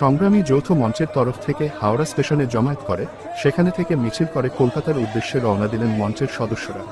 সংগ্রামী যৌথ মঞ্চের তরফ থেকে হাওড়া স্টেশনে জমায়েত করে, সেখানে থেকে মিছিল করে কলকাতার উদ্দেশ্যে রওনা দিলেন মঞ্চের সদস্যরা।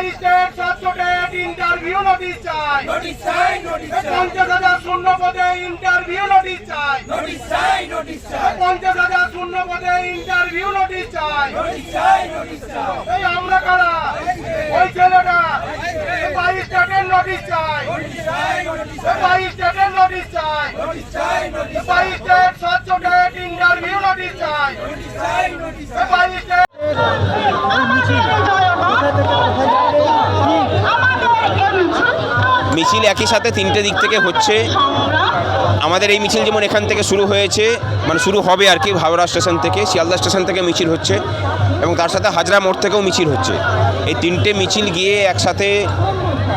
ডেট সাতশো ডেট ইন্টারভিউ নোটিশ চাই। পঞ্চাশ হাজার শূন্য পদে ইন্টারভিউ নোটিশ চাই। পঞ্চাশ হাজার শূন্য পদে ইন্টারভিউ নোটিশ চাই। এই আমরা কারা? ওই ছেলেটা। বাইশ ডেটের নোটিশ চাই। বাইশ ডেটের নোটিশ চাই। বাইশ ডেট সাতশো ডেট ইন্টারভিউ নোটিশ চাই। বাইশ মিছিল একই সাথে তিনটে দিক থেকে হচ্ছে। আমাদের এই মিছিল যেমন এখান থেকে শুরু হয়েছে মানে শুরু হবে আর কি হাওড়া স্টেশন থেকে, শিয়ালদা স্টেশন থেকে মিছিল হচ্ছে এবং তার সাথে হাজরা মোড় থেকেও মিছিল হচ্ছে। এই তিনটে মিছিল গিয়ে একসাথে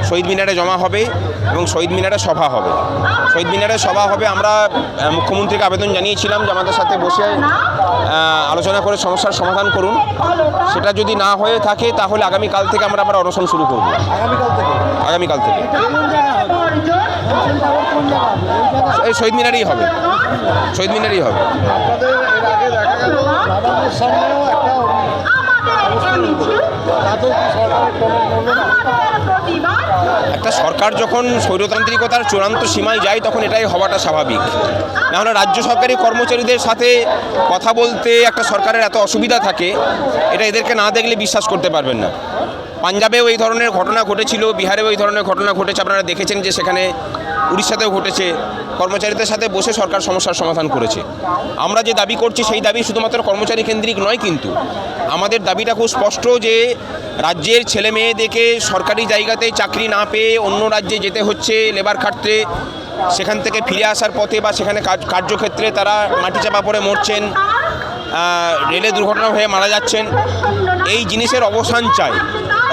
শহীদ মিনারে জমা হবে। এবং শহীদ মিনারে সভা হবে। শহীদ মিনারে সভা হবে, আমরা মুখ্যমন্ত্রীকে আবেদন জানিয়েছিলাম যে আমাদের সাথে বসে আলোচনা করে সমস্যার সমাধান করুন। সেটা যদি না হয়ে থাকে, তাহলে আগামীকাল থেকে আমরা আবার অনশন শুরু করব। আগামীকাল থেকে। এই শহীদ মিনারেই হবে। শহীদ মিনারেই হবে। আপনাদের এর আগে দেখা গেল সামনেও একটা একটা সরকার যখন স্বৈরতান্ত্রিকতার চূড়ান্ত সীমায় যায়, তখন এটাই হওয়াটা স্বাভাবিক। নাহলে রাজ্য সরকারি কর্মচারীদের সাথে কথা বলতে একটা সরকারের এত অসুবিধা থাকে, এটা এদেরকে না দেখলে বিশ্বাস করতে পারবেন না। পাঞ্জাবেও এই ধরনের ঘটনা ঘটেছিল, বিহারেও এই ধরনের ঘটনা ঘটেছে, আপনারা দেখেছেন যে সেখানে উড়িষ্যাতেও ঘটেছে, কর্মচারীদের সাথে বসে সরকার সমস্যার সমাধান করেছে। আমরা যে দাবি করছি, সেই দাবি শুধুমাত্র কর্মচারী কেন্দ্রিক নয় কিন্তু, আমাদের দাবিটা খুব স্পষ্ট যে রাজ্যের ছেলে মেয়েদেরকে সরকারি জায়গাতে চাকরি না পেয়ে অন্য রাজ্যে যেতে হচ্ছে, লেবার খাটতে, সেখান থেকে ফিরে আসার পথে বা সেখানে কার্যক্ষেত্রে তারা মাটি চাপা পড়ে মরছেন রেলে দুর্ঘটনা হয়ে মারা যাচ্ছেন, এই জিনিসের অবসান চাই।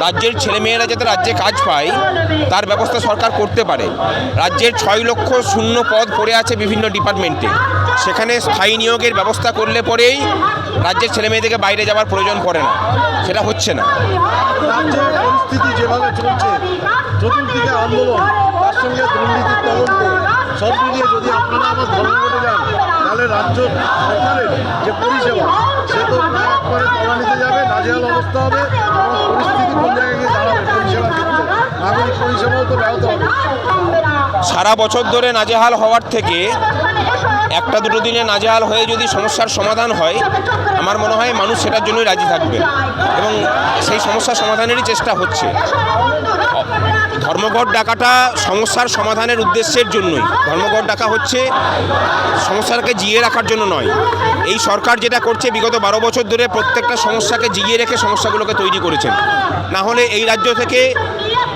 রাজ্যের ছেলেমেয়েরা যাতে রাজ্যে কাজ পায়, তার ব্যবস্থা সরকার করতে পারে। রাজ্যের ছয় লক্ষ শূন্য পদ পড়ে আছে বিভিন্ন ডিপার্টমেন্টে। সেখানে স্থায়ী নিয়োগের ব্যবস্থা করলে পরেই রাজ্যের ছেলেমেয়েদেরকে বাইরে যাওয়ার প্রয়োজন পড়ে না। সেটা হচ্ছে না। রাজ্য সরকারের যে পরিষেবা, সে তো অবস্থা হবে। সারা বছর ধরে নাজেহাল হওয়ার থেকে একটা দুটো দিনে নাজেহাল হয়ে যদি সমস্যার সমাধান হয়, আমার মনে হয় মানুষ সেটার জন্যই রাজি থাকবে। এবং সেই সমস্যার সমাধানেরই চেষ্টা হচ্ছে। ধর্মঘট ডাকাটা সমস্যার সমাধানের উদ্দেশ্যের জন্যই। ধর্মঘট ডাকা হচ্ছে সমস্যাটাকে জিয়ে রাখার জন্য নয়। এই সরকার যেটা করছে, বিগত বারো বছর ধরে প্রত্যেকটা সমস্যাকে জিয়ে রেখে সমস্যাগুলোকে তৈরি করেছেন। না হলে এই রাজ্য থেকে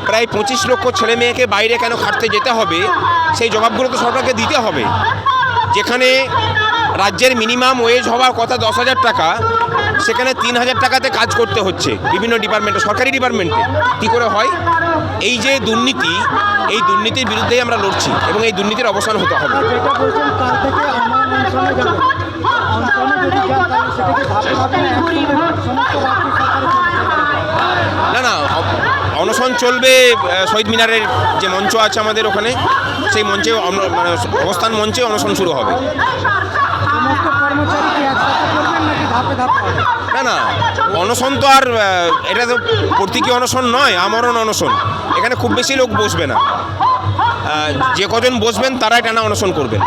প্রায় পঁচিশ লক্ষ ছেলে মেয়েকে বাইরে কেন খাটতে যেতে হবে? সেই জবাবগুলো তো সরকারকে দিতে হবে। যেখানে রাজ্যের মিনিমাম ওয়েজ হওয়ার কথা দশ হাজার টাকা, সেখানে তিন হাজার টাকাতে কাজ করতে হচ্ছে বিভিন্ন ডিপার্টমেন্টে সরকারি ডিপার্টমেন্টে কী করে হয়? এই যে দুর্নীতি, এই দুর্নীতির বিরুদ্ধেই আমরা লড়ছি এবং এই দুর্নীতির অবসান হতে হবে। না না অনশন চলবে শহীদ মিনারের যে মঞ্চ আছে আমাদের ওখানে, সেই মঞ্চে মানে অবস্থান মঞ্চে অনশন শুরু হবে। না না, অনশন তো আর এটা তো প্রতীকী অনশন নয়, আমরণ অনশন। এখানে খুব বেশি লোক বসবে না। যে কজন বসবেন তারাই টানা অনশন করবেন।